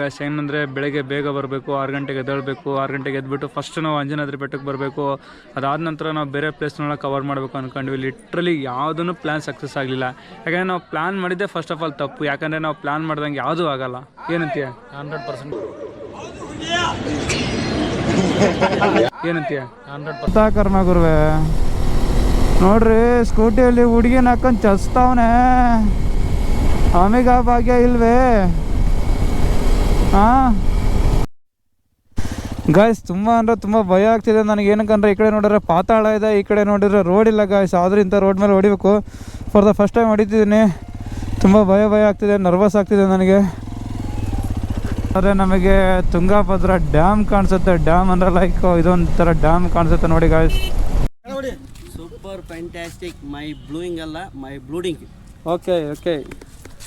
Guys ಏನಂದರೆ ಬೆಳಗ್ಗೆ ಬೇಗ ಬರಬೇಕು ಆರು ಗಂಟೆಗೆ ಎದ್ದೇಳಬೇಕು ಆರು ಗಂಟೆಗೆ ಎದ್ಬಿಟ್ಟು ಫಸ್ಟ್ ನಾವು ಅಂಜನಾದ್ರಿ ಬೆಟ್ಟಕ್ಕೆ ಬರಬೇಕು. ಅದಾದ ನಂತರ ನಾವು ಬೇರೆ ಪ್ಲೇಸ್ನೆಲ್ಲ ಕವರ್ ಮಾಡಬೇಕು ಅಂದ್ಕೊಂಡ್ವಿ ಲಿಟ್ರಲಿ ಯಾವುದೂ ಪ್ಲ್ಯಾನ್ ಸಕ್ಸಸ್ ಆಗಲಿಲ್ಲ. ಯಾಕಂದರೆ ನಾವು ಪ್ಲ್ಯಾನ್ ಮಾಡಿದ್ದೆ ಫಸ್ಟ್ ಆಫ್ ಆಲ್ ತಪ್ಪು. ಯಾಕಂದರೆ ನಾವು ಪ್ಲ್ಯಾನ್ ಮಾಡ್ದಂಗೆ ಯಾವುದೂ ಆಗಲ್ಲ. ಏನಂತೀಯ? ಹಂಡ್ರೆಡ್ ಪರ್ಸೆಂಟ್ ಏನಂತೀಯ? ಹಂಡ್ರೆಡ್ ಪರ್ಸೆಂಟ್ ಕರ್ಮ ಗುರುವೆ ನೋಡ್ರಿ ಸ್ಕೂಟಿಯಲ್ಲಿ ಹುಡುಗಿನ ಹಾಕೊಂಡು ಚಸ್ತಾವನೆ. ಆಮೇಗ ಭಾಗ್ಯ ಇಲ್ವೇ? ಹಾಂ. ಗಾಯ್ಸ್ ತುಂಬ ಅಂದ್ರೆ ತುಂಬ ಭಯ ಆಗ್ತಿದೆ ನನಗೆ. ಏನಕ್ಕಂದ್ರೆ ಈ ಕಡೆ ನೋಡಿದ್ರೆ ಪಾತಾಳ ಇದೆ ಈ ಕಡೆ ನೋಡಿದ್ರೆ ರೋಡ್ ಇಲ್ಲ ಗಾಯ್ಸ್ ಆದ್ರೂ ಇಂಥ ರೋಡ್ ಮೇಲೆ ಹೊಡಿಬೇಕು. ಫಾರ್ ದ ಫಸ್ಟ್ ಟೈಮ್ ಹೊಡಿತಿದ್ದೀನಿ. ತುಂಬ ಭಯ ಭಯ ಆಗ್ತಿದೆ ನರ್ವಸ್ ಆಗ್ತಿದೆ ನನಗೆ. ಆದರೆ ನಮಗೆ ತುಂಗಾಭದ್ರಾ ಡ್ಯಾಮ್ ಕಾಣಿಸುತ್ತೆ. ಡ್ಯಾಮ್ ಅಂದ್ರೆ ಲೈಕ್ ಇದೊಂಥರ ಡ್ಯಾಮ್ ಕಾಣಿಸುತ್ತೆ ನೋಡಿ guys super fantastic my blowing ಅಲ್ಲ ಮೈ ಬ್ಲೂಡಿಂಗ್ ಓಕೆ ಓಕೆ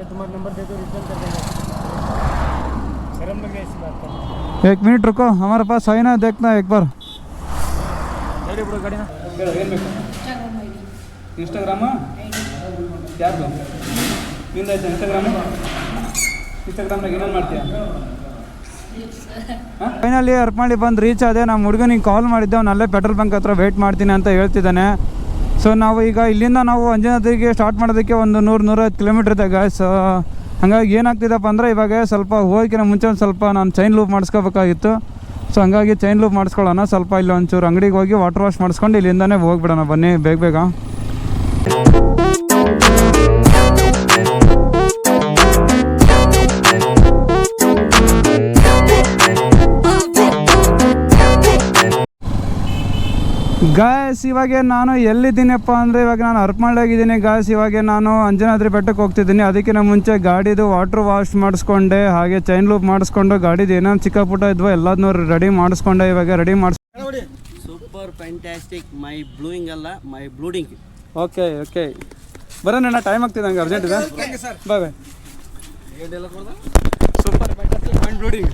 लेकर बातें तुम्हारा नंबर दे दो रिटर्न कर देंगे शर्म लगे ऐसी बात करने एक मिनट रुको हमारे पास है ना देखना एक बार गाड़ी बिड़ो गाड़ी ना ಏನು ಬೇಕು ಇನ್ಸ್ಟಾಗ್ರಾಮ ಯಾರ್ದು ನಿಂದಾಯ್ತು ಇನ್ಸ್ಟಾಗ್ರಾಮು ಇನ್ಸ್ಟಾಗ್ರಾಮ್ನಾಗ ಏನೇನು ಮಾಡ್ತೀಯ ಫೈನಲಿ ಅರ್ಪಣಿ ಬಂದು ರೀಚ್ ಆದೆ ನಮ್ಮ ಹುಡುಗನಿಗೆ ಕಾಲ್ ಮಾಡಿದ್ದೆ ಅವ್ನು ಅಲ್ಲೇ ಪೆಟ್ರೋಲ್ ಬಂಕ್ ಹತ್ರ ವೆಯ್ಟ್ ಮಾಡ್ತೀನಿ ಅಂತ ಹೇಳ್ತಿದ್ದಾನೆ ಸೊ ನಾವು ಈಗ ಇಲ್ಲಿಂದ ನಾವು ಅಂಜನಾದ್ರಿಗೆ ಸ್ಟಾರ್ಟ್ ಮಾಡೋದಕ್ಕೆ ಒಂದು ನೂರು, ನೂರೈವತ್ತು ಕಿಲೋಮೀಟ್ರ್ ಇದೆ ಗಾಯ್ಸ್ ಹಾಗಾಗಿ ಏನಾಗ್ತಿದೆಪ್ಪ ಅಂದರೆ ಇವಾಗ ಸ್ವಲ್ಪ ಹೋಗೋಕ್ಕಿಂತ ಮುಂಚೆ ಒಂದು ಸ್ವಲ್ಪ ನಾನು ಚೈನ್ ಲೂಪ್ ಮಾಡಿಸ್ಕೋಬೇಕಾಗಿತ್ತು. ಸೊ ಹಂಗಾಗಿ ಚೈನ್ ಲೂಪ್ ಮಾಡಿಸ್ಕೊಳ್ಳೋಣ. ಸ್ವಲ್ಪ ಇಲ್ಲಿ ಒಂಚೂರು ಅಂಗಡಿಗೆ ಹೋಗಿ ವಾಟರ್ ವಾಶ್ ಮಾಡಿಸ್ಕೊಂಡು ಇಲ್ಲಿಂದನೇ ಹೋಗ್ಬಿಡೋಣ. ಬನ್ನಿ ಬೇಗ ಬೇಗ. ಗಾಯಸ್ ಇವಾಗ ನಾನು ಎಲ್ಲಿದ್ದೀನಪ್ಪ ಅಂದರೆ ಇವಾಗ ನಾನು ಅರ್ಪಮಾಳಾಗಿದ್ದೀನಿ ಗಾಯಸ್ ಇವಾಗ ನಾನು ಅಂಜನಾದ್ರಿ ಬೆಟ್ಟಕ್ಕೆ ಹೋಗ್ತಿದ್ದೀನಿ. ಅದಕ್ಕಿಂತ ಮುಂಚೆ ಗಾಡಿದು ವಾಟ್ರ್ ವಾಶ್ ಮಾಡಿಸ್ಕೊಂಡೆ ಹಾಗೆ ಚೈನ್ ಲೂಪ್ ಮಾಡಿಸ್ಕೊಂಡು ಗಾಡಿದು ಏನೋ ಚಿಕ್ಕ ಪುಟ್ಟ ಇದ್ವೋ ಎಲ್ಲದನ್ನೂ ರೆಡಿ ಮಾಡಿಸ್ಕೊಂಡೆ ಇವಾಗ ರೆಡಿ ಮಾಡಿಸ್ ಸೂಪರ್ ಫ್ಯಾಂಟಾಸ್ಟಿಕ್ ಮೈ ಬ್ಲೂಯಿಂಗ್ ಅಲ್ಲ ಮೈ ಬ್ಲೂಡಿಂಗ್ ಓಕೆ ಓಕೆ ಬರೋಣ ಟೈಮ್ ಆಗ್ತಿದೆ ಹಂಗೆ ಅರ್ಜೆಂಟ್ ಇದೆ? ಬಾಯ್ ಬಾಯ್ ಸೂಪರ್ ಬ್ಲೂಡಿಂಗ್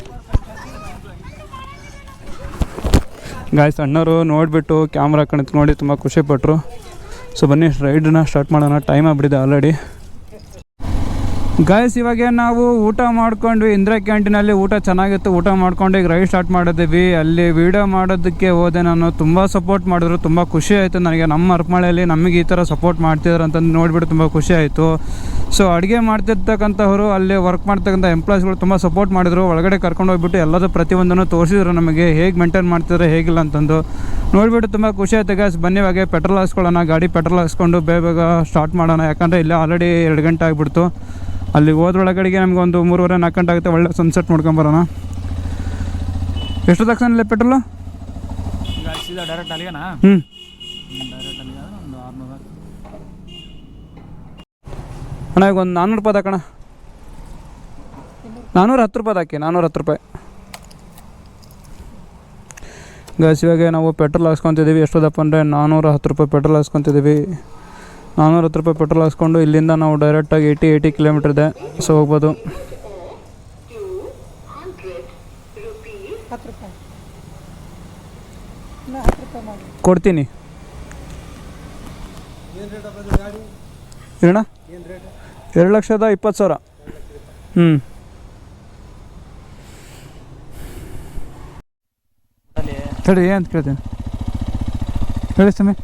ಗಾಯ್ಸ್ ಅಣ್ಣವರು ನೋಡಿಬಿಟ್ಟು ಕ್ಯಾಮ್ರಾ ಕಣಿತು ನೋಡಿ, ತುಂಬ ಖುಷಿಪಟ್ಟರು ಸೊ ಬನ್ನಿ ರೈಡನ್ನ ಸ್ಟಾರ್ಟ್ ಮಾಡೋಣ. ಟೈಮ್ ಆಗ್ಬಿಟ್ಟಿದೆ ಆಲ್ರೆಡಿ ಗಾಯ್ಸ್ ಇವಾಗ ನಾವು ಊಟ ಮಾಡ್ಕೊಂಡ್ವಿ ಇಂದಿರಾ ಕ್ಯಾಂಟೀನಲ್ಲಿ ಊಟ ಚೆನ್ನಾಗಿತ್ತು. ಊಟ ಮಾಡ್ಕೊಂಡು ಈಗ ರೈಡ್ ಸ್ಟಾರ್ಟ್ ಮಾಡಿದ್ವಿ ಅಲ್ಲಿ ವೀಡಿಯೋ ಮಾಡೋದಕ್ಕೆ ಹೋದೆ ನಾನು. ತುಂಬ ಸಪೋರ್ಟ್ ಮಾಡಿದ್ರು. ತುಂಬ ಖುಷಿ ಆಯಿತು ನನಗೆ. ನಮ್ಮ ಅರ್ಪಮಳೆಯಲ್ಲಿ ನಮಗೆ ಈ ಥರ ಸಪೋರ್ಟ್ ಮಾಡ್ತಿದ್ರು ಅಂತಂದು ನೋಡಿಬಿಟ್ಟು ತುಂಬ ಖುಷಿ ಆಯಿತು. ಸೊ ಅಡುಗೆ ಮಾಡ್ತಿರ್ತಕ್ಕಂಥವ್ರು, ಅಲ್ಲಿ ವರ್ಕ್ ಮಾಡ್ತಕ್ಕಂಥ ಎಂಪ್ಲಾಯ್ಸ್ಗಳು ತುಂಬ ಸಪೋರ್ಟ್ ಮಾಡಿದ್ರು. ಒಳಗಡೆ ಕರ್ಕೊಂಡು ಹೋಗ್ಬಿಟ್ಟು ಎಲ್ಲದೂ ಪ್ರತಿಯೊಂದನ್ನು ತೋರಿಸಿದ್ರು ನಮಗೆ. ಹೇಗೆ ಮೇಂಟೈನ್ ಮಾಡ್ತಿದ್ರೆ, ಹೇಗಿಲ್ಲ ಅಂತಂದು. ನೋಡಿಬಿಟ್ಟು ತುಂಬ ಖುಷಿ ಆಯ್ತು ಗ್ಯಾಸ್ ಬನ್ನಿ ಇವಾಗ ಪೆಟ್ರೋಲ್ ಹಾಕ್ಸ್ಕೊಳ್ಳೋಣ. ಗಾಡಿ ಪೆಟ್ರೋಲ್ ಹಾಕ್ಸ್ಕೊಂಡು ಬೇಗ ಬೇಗ ಸ್ಟಾರ್ಟ್ ಮಾಡೋಣ. ಯಾಕಂದರೆ ಇಲ್ಲೇ ಆಲ್ರೆಡಿ ಎರಡು ಗಂಟೆ ಆಗಿಬಿಡ್ತು. ಅಲ್ಲಿ ಹೋದ್ರೊಳಗಡೆಗೆ ನಮ್ಗೆ ಒಂದು ಮೂರುವರೆ ನಾಲ್ಕು ಗಂಟೆ ಆಗುತ್ತೆ ಒಳ್ಳೆ ಸನ್ಸೆಟ್ ನೋಡ್ಕೊಂಬರೋಣ ಎಷ್ಟು ತಕ್ಷಣ ಪೆಟ್ರೋಲು ಡೈರೆಕ್ಟ್ ಅಲ್ಲಿಗೆನಾ? ಹ್ಞೂ ಅಣ್ಣ ಈಗ ಒಂದು ನಾನ್ನೂರು ರೂಪಾಯಿ ಹಾಕಣ ನಾನ್ನೂರ ಹತ್ತು ರೂಪಾಯಿ ಹಾಕಿ ನಾನ್ನೂರ ಹತ್ತು ರೂಪಾಯಿ. ಗೈಸ್ ಇವಾಗ ನಾವು ಪೆಟ್ರೋಲ್ ಹಾಕ್ಸ್ಕೊತಿದ್ದೀವಿ. ಎಷ್ಟೋದಪ್ಪ ಅಂದರೆ ನಾನ್ನೂರ ಹತ್ತು ರೂಪಾಯಿ ಪೆಟ್ರೋಲ್ ಹಾಕ್ಸ್ಕೊತಿದ್ದೀವಿ. ನಾನ್ನೂರ ಹತ್ತು ರೂಪಾಯಿ ಪೆಟ್ರೋಲ್ ಹಾಕ್ಸ್ಕೊಂಡು ಇಲ್ಲಿಂದ ನಾವು ಡೈರೆಕ್ಟಾಗಿ ಏಯ್ಟಿ ಏಯ್ಟಿ ಕಿಲೋಮೀಟ್ರ್ ಇದೆ. ಸೊ ಹೋಗ್ಬೋದು. ಕೊಡ್ತೀನಿ. ಏನಣ್ಣ? ಎರಡು ಲಕ್ಷದ ಇಪ್ಪತ್ತು ಸಾವಿರ. ಹ್ಞೂ ತಡಿ ಅಂತ ಕೇಳ್ತೀನಿ? ಹೇಳಿ ಸಮಯ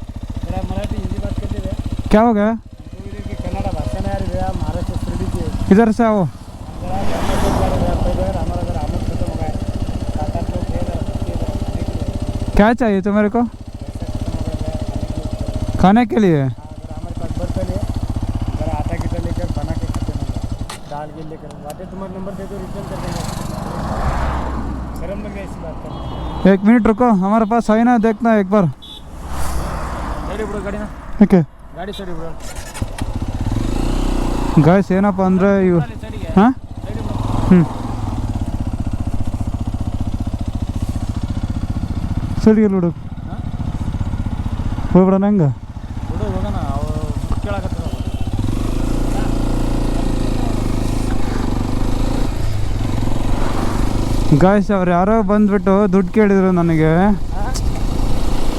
क्या हो गया? किधर से आओ? क्या चाहिए तुम्हारे को? खाने के लिए? एक मिनट रुको हमारे पास है ना देखना एक बार। ओके। okay. ಗಾಡಿ ಸರಿ ಬ್ರೋ ಗಾಯ್ಸ್ ಏನಪ್ಪ ಅಂದರೆ ಇವು ಹಾಂ? ಹ್ಞೂ ಸರಿ ಹುಡುಗ ಹೋಗ್ಬಿಡೋಣ ಹೆಂಗೆ? ಗಾಯ್ಸ್ ಅವ್ರು ಯಾರೋ ಬಂದ್ಬಿಟ್ಟು ದುಡ್ಡು ಕೇಳಿದ್ರು ನನಗೆ.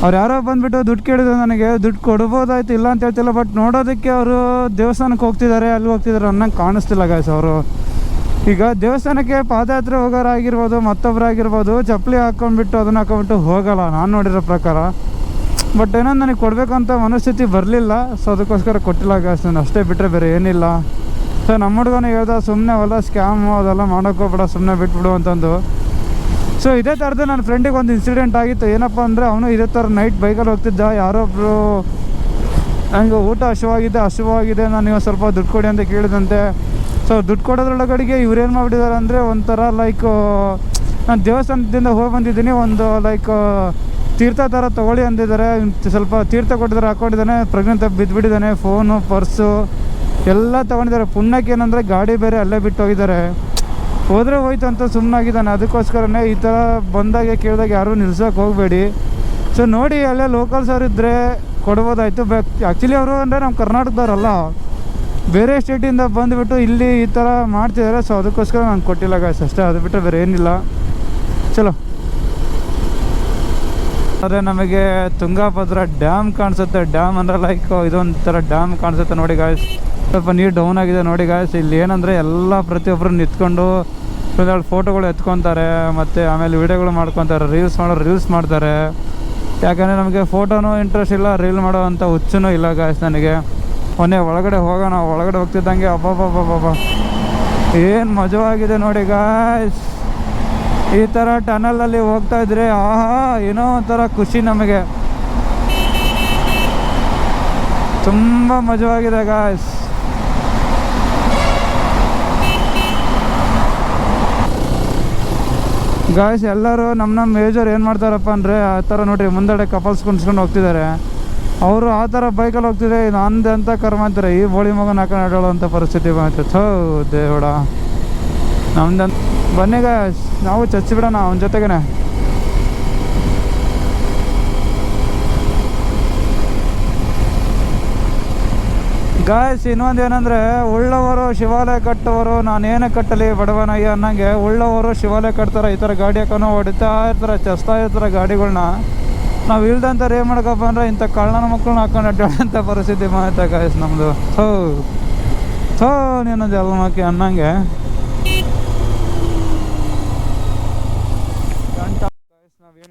ಅವ್ರು ಯಾರೋ ಬಂದ್ಬಿಟ್ಟು ದುಡ್ಡು ಕೇಳಿದ್ರು ನನಗೆ, ದುಡ್ಡು ಕೊಡ್ಬೋದಾಯ್ತು ಇಲ್ಲ ಅಂತ ಹೇಳ್ತಿಲ್ಲ ಬಟ್ ನೋಡೋದಕ್ಕೆ ಅವರು ದೇವಸ್ಥಾನಕ್ಕೆ ಹೋಗ್ತಿದ್ದಾರೆ, ಅಲ್ಲಿ ಹೋಗ್ತಿದ್ದಾರೆ ಅನ್ನಂಗೆ ಕಾಣಿಸ್ತಿಲ್ಲ ಗಾಯ್ಸ್ ಅವರು. ಈಗ ದೇವಸ್ಥಾನಕ್ಕೆ ಪಾದಯಾತ್ರೆ ಹೋಗೋರಾಗಿರ್ಬೋದು ಮತ್ತೊಬ್ಬರಾಗಿರ್ಬೋದು ಚಪ್ಪಲಿ ಹಾಕೊಂಡ್ಬಿಟ್ಟು ಅದನ್ನ ಹಾಕೊಂಡ್ಬಿಟ್ಟು ಹೋಗಲ್ಲ, ನಾನು ನೋಡಿರೋ ಪ್ರಕಾರ. ಬಟ್ ಏನೋ ನನಗೆ ಕೊಡಬೇಕಂತ ಮನಸ್ಥಿತಿ ಬರಲಿಲ್ಲ ಸೊ ಅದಕ್ಕೋಸ್ಕರ ಕೊಟ್ಟಿಲ್ಲ ಗಾಯ್ಸ್ ನಾನು ಅಷ್ಟೇ ಬಿಟ್ಟರೆ ಬೇರೆ ಏನಿಲ್ಲ. ಸೊ ನಮ್ಮ ಹುಡುಗನ ಹೇಳ್ದ ಸುಮ್ಮನೆ ಅವೆಲ್ಲ ಸ್ಕ್ಯಾಮು ಅದೆಲ್ಲ ಮಾಡೋಕ್ಕೋಗ್ಬೇಡ ಸುಮ್ಮನೆ ಬಿಟ್ಬಿಡು ಅಂತಂದು. ಸೊ ಇದೇ ಥರದ್ದು ನನ್ನ ಫ್ರೆಂಡಿಗೆ ಒಂದು ಇನ್ಸಿಡೆಂಟ್ ಆಗಿತ್ತು. ಏನಪ್ಪ ಅಂದರೆ, ಅವನು ಇದೇ ಥರ ನೈಟ್ ಬೈಕಲ್ಲಿ ಹೋಗ್ತಿದ್ದ. ಯಾರೊಬ್ಬರು ನನಗೆ ಊಟ ಹಸಿವಾಗಿದೆ ಹಸಿವಾಗಿದೆ ನಾನು ಇವಾಗ ಸ್ವಲ್ಪ ದುಡ್ಡು ಕೊಡಿ ಅಂತ ಕೇಳಿದಂತೆ. ಸೊ ದುಡ್ಡು ಕೊಡೋದ್ರೊಳಗಡೆಗೆ ಇವ್ರೇನು ಮಾಡಿಬಿಟ್ಟಿದ್ದಾರೆ ಅಂದರೆ, ಒಂಥರ ಲೈಕ್ ನಾನು ದೇವಸ್ಥಾನದಿಂದ ಹೋಗಿ ಬಂದಿದ್ದೀನಿ, ಒಂದು ಲೈಕ್ ತೀರ್ಥ ಥರ ತೊಗೊಳ್ಳಿ ಅಂದಿದ್ದಾರೆ. ಸ್ವಲ್ಪ ತೀರ್ಥ ಕೊಟ್ಟಿದ್ದಾರೆ ಹಾಕ್ಕೊಂಡಿದ್ದಾನೆ ಪ್ರೆಗ್ನೆಂಟ್ ಬಿದ್ದುಬಿಟ್ಟಿದ್ದಾನೆ ಫೋನು ಪರ್ಸು ಎಲ್ಲ ತೊಗೊಂಡಿದ್ದಾರೆ. ಪುಣ್ಯಕ್ಕೆ ಏನಂದರೆ, ಗಾಡಿ ಬೇರೆ ಅಲ್ಲೇ ಬಿಟ್ಟು ಹೋಗಿದ್ದಾರೆ ಹೋದರೆ ಹೋಯ್ತು ಅಂತ ಸುಮ್ಮನಾಗಿದ್ದಾನೆ ಅದಕ್ಕೋಸ್ಕರನೇ ಈ ಥರ ಬಂದಾಗ ಕೇಳಿದಾಗ ಯಾರೂ ನಿಲ್ಸೋಕೆ ಹೋಗಬೇಡಿ. ಸೊ ನೋಡಿ ಅಲ್ಲೇ ಲೋಕಲ್ಸ್ ಅವ್ರು ಇದ್ದರೆ ಕೊಡ್ಬೋದಾಯ್ತು. ಬಟ್ ಆ್ಯಕ್ಚುಲಿ ಅವರು ಅಂದರೆ ನಮ್ಮ ಕರ್ನಾಟಕದವ್ರಲ್ಲ. ಬೇರೆ ಸ್ಟೇಟಿಂದ ಬಂದುಬಿಟ್ಟು ಇಲ್ಲಿ ಈ ಥರ ಮಾಡ್ತಿದ್ದಾರೆ ಸೊ ಅದಕ್ಕೋಸ್ಕರ ನಾನು ಕೊಟ್ಟಿಲ್ಲ ಗಾಯ್ಸ್ ಅಷ್ಟೇ. ಅದು ಬಿಟ್ಟರೆ ಬೇರೆ ಏನಿಲ್ಲ. ಚಲೋ. ಆದರೆ ನಮಗೆ ತುಂಗಾಭದ್ರಾ ಡ್ಯಾಮ್ ಕಾಣಿಸುತ್ತೆ. ಡ್ಯಾಮ್ ಅಂದರೆ ಲೈಕ್ ಇದೊಂಥರ ಡ್ಯಾಮ್ ಕಾಣಿಸುತ್ತೆ ನೋಡಿ ಗಾಯ್ಸ್ ಸ್ವಲ್ಪ ನೀರು ಡೌನ್ ಆಗಿದೆ ನೋಡಿ ಗಾಯ್ಸ್ ಇಲ್ಲಿ ಏನಂದರೆ ಎಲ್ಲ ಪ್ರತಿಯೊಬ್ಬರು ನಿಂತ್ಕೊಂಡು ಒಂದೆರಡು ಫೋಟೋಗಳು ಎತ್ಕೊತಾರೆ, ಮತ್ತು ಆಮೇಲೆ ವೀಡಿಯೋಗಳು ಮಾಡ್ಕೊತಾರೆ ರೀಲ್ಸ್ ಮಾಡೋ ರೀಲ್ಸ್ ಮಾಡ್ತಾರೆ. ಯಾಕಂದರೆ ನಮಗೆ ಫೋಟೋನೂ ಇಂಟ್ರೆಸ್ಟ್ ಇಲ್ಲ ರೀಲ್ ಮಾಡೋ ಅಂಥ ಹುಚ್ಚೂ ಇಲ್ಲ ಗಾಯ್ಸ್ ನನಗೆ. ಮೊನ್ನೆ ಒಳಗಡೆ ಹೋಗೋಣ, ಒಳಗಡೆ ಹೋಗ್ತಿದ್ದಂಗೆ ಅಬ್ಬಬ್ಬಬ್ಬಬ್ಬ ಏನು ಮಜವಾಗಿದೆ ನೋಡಿ ಗಾಯ್ಸ್ ಈ ಥರ ಟನಲಲ್ಲಿ ಹೋಗ್ತಾ ಇದ್ರೆ ಆಹಾ, ಏನೋ ಒಂಥರ ಖುಷಿ ನಮಗೆ. ತುಂಬ ಮಜವಾಗಿದೆ ಗಾಯ್ಸ್ ಗಾಯ್ಸ್ ಎಲ್ಲರೂ ನಮ್ಮ ನಮ್ಮ ಮೇಜರ್ ಏನು ಮಾಡ್ತಾರಪ್ಪ ಅಂದರೆ, ಆ ಥರ ನೋಡಿರಿ, ಮುಂದಡೆ ಕಪಲ್ಸ್ ಕುಣಿಸ್ಕೊಂಡು ಹೋಗ್ತಿದ್ದಾರೆ. ಅವರು ಆ ಥರ ಬೈಕಲ್ಲಿ ಹೋಗ್ತಿದ್ರೆ ನಂದು ಅಂತ ಕರ್ಮ ಅಂತಾರೆ. ಈ ಬೋಳಿ ಮಗನ ಹಾಕೊಂಡು ಪರಿಸ್ಥಿತಿ ಬಂತು. ಥೋ, ದೇವಡ. ನಮ್ದು ಬನ್ನಿ ಗಾಯಸ್ ನಾವು ಚಚ್ಚಿಬಿಡೋಣ, ಅವನ ಜೊತೆಗೇನೆ. ಗಾಯ್ಸ್ ಇನ್ನೊಂದು ಏನಂದರೆ, ಉಳ್ಳವರು ಶಿವಾಲಯ ನಾನು ನಾನೇನೇ ಕಟ್ಟಲಿ ಬಡವನಾಗಿ ಅನ್ನಂಗೆ, ಉಳ್ಳವರು ಶಿವಾಲಯ ಕಟ್ತಾರೆ, ಈ ಥರ ಗಾಡಿ ಹಾಕೊಂಡು ಹೊಡಿತಾ ಇರ್ತಾರೆ, ಚಸ್ತಾ ಇರ್ತಾರೆ ಗಾಡಿಗಳನ್ನ ನಾವು ಇಲ್ದಂತಾರೆ ಏನು ಮಾಡ್ಕಪ್ಪ ಅಂದ್ರೆ ಇಂಥ ಕಳ್ಳನ ಮಕ್ಕಳನ್ನ ಹಾಕೊಂಡು ಅಡ್ಡಾಡೋಂಥ ಪರಿಸ್ಥಿತಿ ಮಾತಾ ಗಾಯ್ಸ್ ನಮ್ಮದು ಥೋ ಥೋ ನೀನು ಜಲ್ಮಕ್ಕೆ ಅನ್ನಂಗೆ.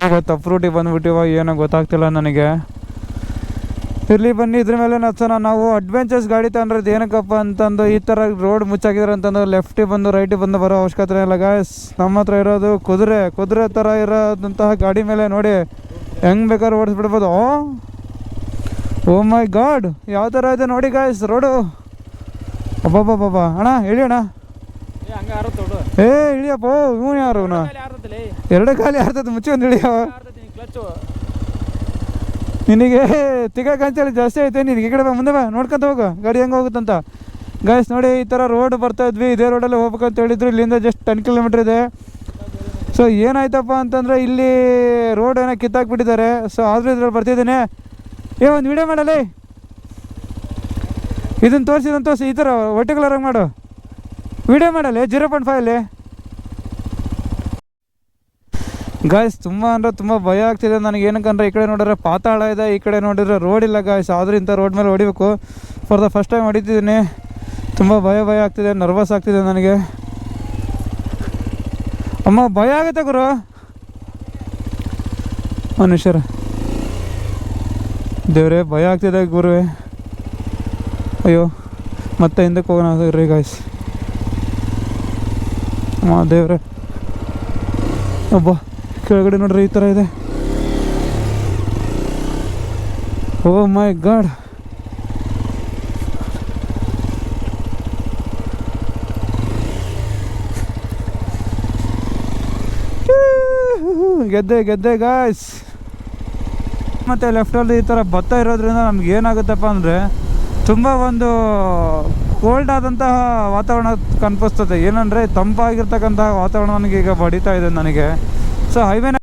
ನಾವೇನೋ ರೂಟಿಗೆ ಬಂದ್ಬಿಟ್ಟಿವ, ಏನೋ ಗೊತ್ತಾಗ್ತಿಲ್ಲ ನನಗೆ. ಇರ್ಲಿ ಬನ್ನಿ ಇದ್ರ ಮೇಲೆ ನಚ್ಚೋಣ ನಾವು ಅಡ್ವೆಂಚರ್ಸ್ ಗಾಡಿ ತಗೊಂಡ್ರದ್ದು ಏನಕ್ಕಪ್ಪ ಅಂತಂದು ಈ ಥರ ರೋಡ್ ಮುಚ್ಚಾಕಿದ್ರೆ ಅಂತಂದು ಲೆಫ್ಟಿಗೆ ಬಂದು ರೈಟಿಗೆ ಬಂದು ಬರೋ ಅವಶ್ಯಕತೆ ಇಲ್ಲ ಗಾಯ್ಸ್ ನಮ್ಮ ಹತ್ರ ಇರೋದು ಕುದುರೆ. ಕುದುರೆ ಥರ ಇರೋದಂತಹ ಗಾಡಿ ಮೇಲೆ ನೋಡಿ ಹೆಂಗೆ ಬೇಕಾದ್ರೆ ಓಡಿಸ್ಬಿಡ್ಬೋದು. ಓ ಮೈ ಗಾಡ್ ಯಾವ ಥರ ಇದೆ ನೋಡಿ ಗಾಯ್ಸ್ ರೋಡು ಅಬ್ಬಬ್ಬಬ್ಬ ಅಣ್ಣ ಹೇಳಿ ಅಣ್ಣ. ಏ ಇಳಿಯಪ್ಪ ಇವನು ಯಾರು ಎರಡೇ ಖಾಲಿ ಆರ್ತದೆ ಮುಚ್ಚಿ ಒಂದು ಇಳಿಯವ ನಿನಗೆ ತಿಗ ಕಂಚಲಿ ಜಾಸ್ತಿ ಐತೆ ನಿನಗೆ ಈ ಕಡೆ ಬಾ, ಮುಂದೆ ಬಾ, ನೋಡ್ಕೊಂತ ಹೋಗು. ಗಾಡಿ ಹೆಂಗೆ ಹೋಗುತ್ತಂತ. ಗಾಯ್ಸ್ ನೋಡಿ ಈ ಥರ ರೋಡ್ ಬರ್ತಾ ಇದ್ವಿ. ಇದೇ ರೋಡಲ್ಲಿ ಹೋಗ್ಬೇಕಂತ ಹೇಳಿದ್ರು. ಇಲ್ಲಿಂದ ಜಸ್ಟ್ ಟೆನ್ ಕಿಲೋಮೀಟ್ರ್ ಇದೆ. ಸೊ ಏನಾಯ್ತಪ್ಪ ಅಂತಂದರೆ ಇಲ್ಲಿ ರೋಡ್ ಏನೋ ಕಿತ್ತಾಕ್ಬಿಟ್ಟಿದ್ದಾರೆ. ಸೊ ಆದರೂ ಇದ್ರಲ್ಲಿ ಬರ್ತಿದ್ದೀನಿ. ಏ, ಒಂದು ವಿಡಿಯೋ ಮಾಡಲಿ. ಇದನ್ನು ತೋರಿಸಿ ಇದನ್ನು ತೋರಿಸಿ. ಈ ಥರ ಒಟ್ಟು ಕಲರಾಗಿ ಮಾಡು. ವಿಡಿಯೋ ಮಾಡಲಿ ಜೀರೋ ಪಾಯಿಂಟ್ ಫೈವಲ್ಲಿ ಗಾಯ್ಸ್ ತುಂಬ ಅಂದರೆ ತುಂಬ ಭಯ ಆಗ್ತಿದೆ. ನನಗೆ ಏನಕ್ಕಂದ್ರೆ ಈ ಕಡೆ ನೋಡಿದ್ರೆ ಪಾತಾಳ ಇದೆ. ಈ ಕಡೆ ನೋಡಿದ್ರೆ ರೋಡ್ ಇಲ್ಲ ಗಾಯ್ಸ್ ಆದರೂ ಇಂಥ ರೋಡ್ ಮೇಲೆ ಹೊಡಿಬೇಕು. ಫಾರ್ ದ ಫಸ್ಟ್ ಟೈಮ್ ಹೊಡಿತಿದ್ದೀನಿ. ತುಂಬ ಭಯ ಭಯ ಆಗ್ತಿದೆ. ನರ್ವಸ್ ಆಗ್ತಿದೆ ನನಗೆ. ಅಮ್ಮ, ಭಯ ಆಗುತ್ತೆ ಗುರು. ಮನುಷ್ಯರ. ದೇವ್ರೆ, ಭಯ ಆಗ್ತಿದೆ ಗುರುವೆ. ಅಯ್ಯೋ, ಮತ್ತೆ ಹಿಂದಕ್ಕೆ ಹೋಗೋಣ ರೀ ಗಾಯ್ಸ್ ಅಮ್ಮ, ದೇವ್ರೆ. ಒಬ್ಬ ಕೆಳಗಡೆ ನೋಡ್ರಿ ಈ ಥರ ಇದೆ. Oh my God. ಗೆದ್ದೆ ಗೆದ್ದೆ ಗಾಯ್ಸ್ ಮತ್ತು ಲೆಫ್ಟಲ್ಲಿ ಈ ಥರ ಭತ್ತ ಇರೋದ್ರಿಂದ ನಮ್ಗೆ ಏನಾಗುತ್ತಪ್ಪ ಅಂದರೆ ತುಂಬ ಒಂದು ಕೋಲ್ಡ್ ಆದಂತಹ ವಾತಾವರಣ ಕನ್ಪಿಸ್ತದೆ ಏನಂದರೆ ತಂಪಾಗಿರ್ತಕ್ಕಂತಹ ವಾತಾವರಣ ನನಗೆ ಈಗ ಬಡಿತಾ ಇದೆ ನನಗೆ. ಸೊ ಹೈವೇನ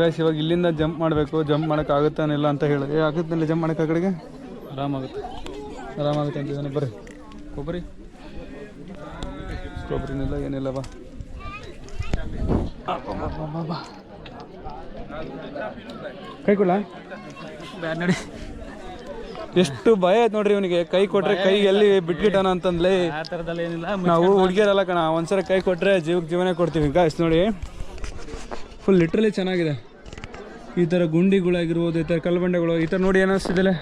ಗೈಸ್ ಇವಾಗ ಇಲ್ಲಿಂದ ಜಂಪ್ ಮಾಡಬೇಕು. ಜಂಪ್ ಮಾಡೋಕ್ಕಾಗುತ್ತಾನಿಲ್ಲ ಅಂತ ಹೇಳಿ. ಏ ಆಗುತ್ತಿಲ್ಲ ಜಂಪ್ ಮಾಡೋಕೆ ಆ ಕಡೆಗೆ? ಆರಾಮಾಗುತ್ತೆ. ಆರಾಮಾಗುತ್ತೆ ಅಂತಿದ್ದಾನೆ ಬರ್ರಿ. ಕೊಬ್ಬರಿ. ಕೊಬ್ಬರಿನಿಲ್ಲ ಏನಿಲ್ಲ ಬಾ. ಕೈ ಕೊಡ ನೋಡಿ. ಎಷ್ಟು ಭಯ ಆಯ್ತು ನೋಡ್ರಿ ಇವನಿಗೆ. ಕೈ ಕೊಟ್ರೆ ಕೈ ಎಲ್ಲಿ ಬಿಟ್ಬಿಟ್ಟಾನ ಅಂತಂದ್ಲೇ. ಆ ಥರದ್ದೆಲ್ಲ ಏನಿಲ್ಲ ನಾವು ಹುಡುಗಿಯರಲ್ಲ ಕಣ. ಒಂದ್ಸರಿ ಕೈ ಕೊಟ್ರೆ ಜೀವಕ್ಕೆ ಜೀವನ ಕೊಡ್ತೀವಿ. ಗಾಯ್ಸ್ ನೋಡಿ. ಫುಲ್ ಲಿಟ್ರಲಿ ಚೆನ್ನಾಗಿದೆ. ಈ ಥರ ಗುಂಡಿಗಳಾಗಿರ್ಬೋದು ಈ ಥರ ಕಲ್ಬಂಡೆಗಳು ಈ ಥರ ನೋಡಿ ಏನಿಸ್ತಿದ್ದಿಲ್ಲ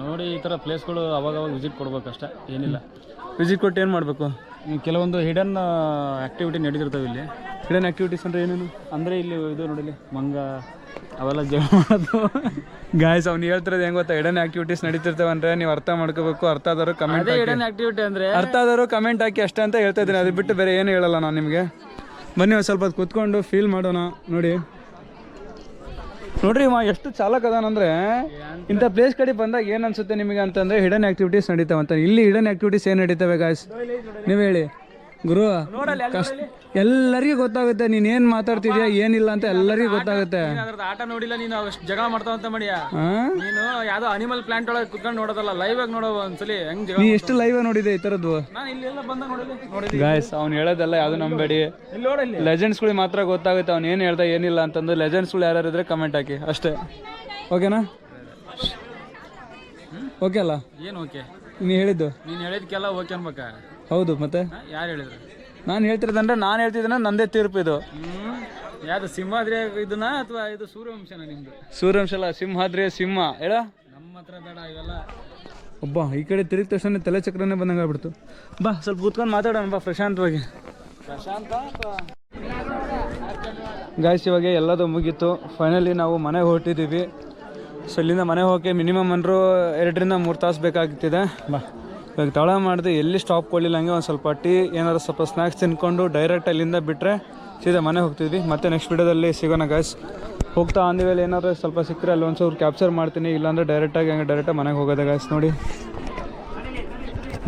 ನೋಡಿ ಈ ಥರ ಪ್ಲೇಸ್ಗಳು ಅವಾಗ ಅವಾಗ ವಿಸಿಟ್ ಕೊಡ್ಬೇಕಷ್ಟೇ ಏನಿಲ್ಲ. ವಿಸಿಟ್ ಕೊಟ್ಟು ಏನು ಮಾಡಬೇಕು? ಕೆಲವೊಂದು ಹಿಡನ್ ಆ್ಯಕ್ಟಿವಿಟಿ ನಡೀತಿರ್ತವೆ ಇಲ್ಲಿ. ಹಿಡನ್ ಆ್ಯಕ್ಟಿವಿಟೀಸ್ ಅಂದರೆ ಏನೇನು? ಅಂದರೆ ಇಲ್ಲಿ ಇದು ನೋಡಿಲಿ ಮಂಗ ಅವೆಲ್ಲ ಜಮ ಮಾಡೋದು. ಗಾಯ್ಸ್ ಅವ್ನು ಹೇಳ್ತಿರೋದು ಹೆಂಗೆ ಗೊತ್ತಾ? ಹಿಡನ್ ಆ್ಯಕ್ಟಿವಿಟೀಸ್ ನಡೀತಿರ್ತವೆ ಅಂದರೆ ನೀವು ಅರ್ಥ ಮಾಡ್ಕೋಬೇಕು ಅರ್ಥ ಆದವರು ಕಮೆಂಟ್ ಹಿಡನ್ ಆ್ಯಕ್ಟಿವಿಟಿ ಅಂದರೆ ಅರ್ಥ ಆದವರು ಕಮೆಂಟ್ ಹಾಕಿ ಅಷ್ಟೇ ಅಂತ ಹೇಳ್ತಾ ಇದ್ದೀನಿ. ಅದು ಬಿಟ್ಟು ಬೇರೆ ಏನು ಹೇಳಲ್ಲ ನಾನು ನಿಮಗೆ. ಬನ್ನಿ ಒಂದು ಸ್ವಲ್ಪ ಕೂತ್ಕೊಂಡು ಫೀಲ್ ಮಾಡೋಣ ನೋಡಿ. ನೋಡ್ರಿ ಇವ ಎಷ್ಟು ಚಾಲಕ್ ಅದಾನಂದ್ರೆ ಇಂಥ ಪ್ಲೇಸ್ ಕಡೆ ಬಂದಾಗ ಏನು ಅನ್ಸುತ್ತೆ ನಿಮಗೆ ಅಂತಂದ್ರೆ ಹಿಡನ್ ಆಕ್ಟಿವಿಟೀಸ್ ನಡೀತಾವಂತ. ಇಲ್ಲಿ ಹಿಡನ್ ಆಕ್ಟಿವಿಟೀಸ್ ಏನು ನಡೀತವೆ ಗಾಯ್ಸ್ ನೀವು ಹೇಳಿ. ಗುರು ಕಷ್ಟ ಎಲ್ಲರಿಗೂ ಗೊತ್ತಾಗುತ್ತೆ ನೀನು ಏನು ಮಾತಾಡ್ತಿದ್ಯಾ ಏನಿಲ್ಲ ಅಂತ ಎಲ್ಲರಿಗೂ ಗೊತ್ತಾಗುತ್ತೆ. ಅದ್ರದ್ದು ಆಟ ನೋಡಿಲ್ಲ ನೀನು ಅಷ್ಟು ಜಗಳ ಮಾಡ್ತಾವ ಅಂತ ಮಾಡಿಯ? ಹಾಂ ನೀನು ಯಾವ್ದೋ ಅನಿಮಲ್ ಪ್ಲಾಂಟ್ ಒಳಗೆ ಕುತ್ಕೊಂಡು ನೋಡೋದಲ್ಲ ಲೈವ್ ಆಗಿ ನೋಡೋ ಒಂದ್ಸಲಿ ಹೆಂಗ್ ನೀ ಎಷ್ಟು ಲೈವ್ ನೋಡಿದೆ ಈ ತರದ್ದು ನಾನು ಇಲ್ಲೆಲ್ಲ ಬಂದ ನೋಡಿಲ್ಲ. ಗಾಯ್ಸ್ ಅವ್ನು ಹೇಳೋದೆಲ್ಲ ಯಾವ್ದು ನಂಬೇಡಿ. ಲೆಜೆಂಡ್ಸ್ ಗಳಿಗೆ ಮಾತ್ರ ಗೊತ್ತಾಗುತ್ತೆ ಅವ್ನು ಏನು ಹೇಳ್ತಾ ಏನಿಲ್ಲ ಅಂತಂದು. ಲೆಜೆಂಡ್ಸ್ಗಳು ಯಾರು ಇದ್ರೆ ಕಮೆಂಟ್ ಹಾಕಿ ಅಷ್ಟೇ. ಓಕೆನಾ ಓಕೆ ಅಲ್ಲ? ಏನು ಓಕೆ ನೀನು ಹೇಳಿದ್ದು. ನೀನು ಹೇಳಿದ್ಕೆಲ್ಲ ಓಕೆ ಅನ್ಬೇಕಾ? ಹೌದು ಮತ್ತೆ? ಯಾರು ಹೇಳಿದ್ರು? ನಾನು ಹೇಳ್ತಿರೋದಂದ್ರೆ ನಾನು ಹೇಳ್ತಿದ್ದೇನೆ ನಂದೇ ತೀರ್ಪು ಇದು. ಯಾವುದು ಸಿಂಹಾದ್ರಿ ಇದನ್ನ ಅಥವಾ ಇದು ಸೂರ್ಯವಂಶನ ನಿಮ್ದು? ಸೂರ್ಯವಂಶಲ ಸಿಂಹಾದ್ರಿ ಸಿಂಹ. ಹೇಳ. ನಮ್ಮ ಹತ್ರ ಬೇಡ ಇವೆಲ್ಲ. ಒಬ್ಬ ಈ ಕಡೆ ತಿರುಗಿದ ತಕ್ಷಣ ತಲೆ ಚಕ್ರನೇ ಬಂದಂಗೆ ಆಗ್ಬಿಡ್ತು. ಬಾ ಸ್ವಲ್ಪ ಕೂತ್ಕೊಂಡು ಮಾತಾಡೋಣ ಬಾ ಪ್ರಶಾಂತವಾಗಿ. ಪ್ರಶಾಂತ ಗಾಯ್ಸ್ ಇವಾಗ ಎಲ್ಲದೂ ಮುಗೀತು. ಫೈನಲಿ ನಾವು ಮನೆಗೆ ಹೊರಟಿದ್ದೀವಿ ಸೊ ಇಲ್ಲಿಂದ ಮನೆ ಹೋಗಕ್ಕೆ ಮಿನಿಮಮ್ ಅಂದರೂ ಎರಡರಿಂದ ಮೂರು ತಾಸು ಬೇಕಾಗ್ತಿದೆ. ಬಾ. ಇವಾಗ ತಳ ಮಾಡಿದೆ ಎಲ್ಲಿ ಸ್ಟಾಪ್ ಕೊಡಲಿಲ್ಲ ಹಂಗೆ ಒಂದು ಸ್ವಲ್ಪ ಟೀ ಏನಾದ್ರು ಸ್ವಲ್ಪ ಸ್ನ್ಯಾಕ್ಸ್ ತಿನ್ಕೊಂಡು ಡೈರೆಕ್ಟ್ ಅಲ್ಲಿಂದ ಬಿಟ್ಟರೆ ಸೀದಾ ಮನೆ ಹೋಗ್ತಿದ್ವಿ. ಮತ್ತೆ ನೆಕ್ಸ್ಟ್ ವಿಡಿಯೋದಲ್ಲಿ ಸಿಗೋಣ ಗಾಯ್ಸ್ ಹೋಗ್ತಾ ಅಂದ ದಿ ಏನಾದ್ರು ಸ್ವಲ್ಪ ಸಿಕ್ಕರೆ ಅಲ್ಲಿ ಒಂದ್ಸೂರು ಕ್ಯಾಪ್ಚರ್ ಮಾಡ್ತೀನಿ. ಇಲ್ಲಾಂದರೆ ಡೈರೆಕ್ಟಾಗಿ ಹಂಗೆ ಡೈರೆಕ್ಟಾಗಿ ಮನೆಗೆ ಹೋಗೋದೆ ಗಾಯ್ಸ್ ನೋಡಿ.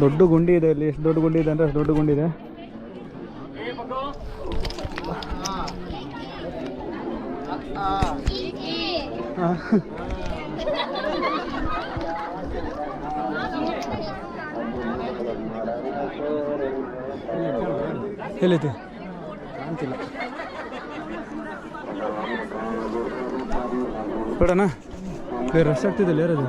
ದೊಡ್ಡ ಗುಂಡಿ ಇದೆ ಇಲ್ಲಿ. ಎಷ್ಟು ದೊಡ್ಡ ಗುಂಡಿ ಇದೆ ಅಂದರೆ ಅಷ್ಟು ದೊಡ್ಡ ಗುಂಡಿ ಇದೆ. ಎಲ್ಲೈತಿ ಕಾಣ್ತಿಲ್ಲ ಬೇಡಣ್ಣ ರಶ್ ಆಗ್ತಿದೆ ಲೇರದು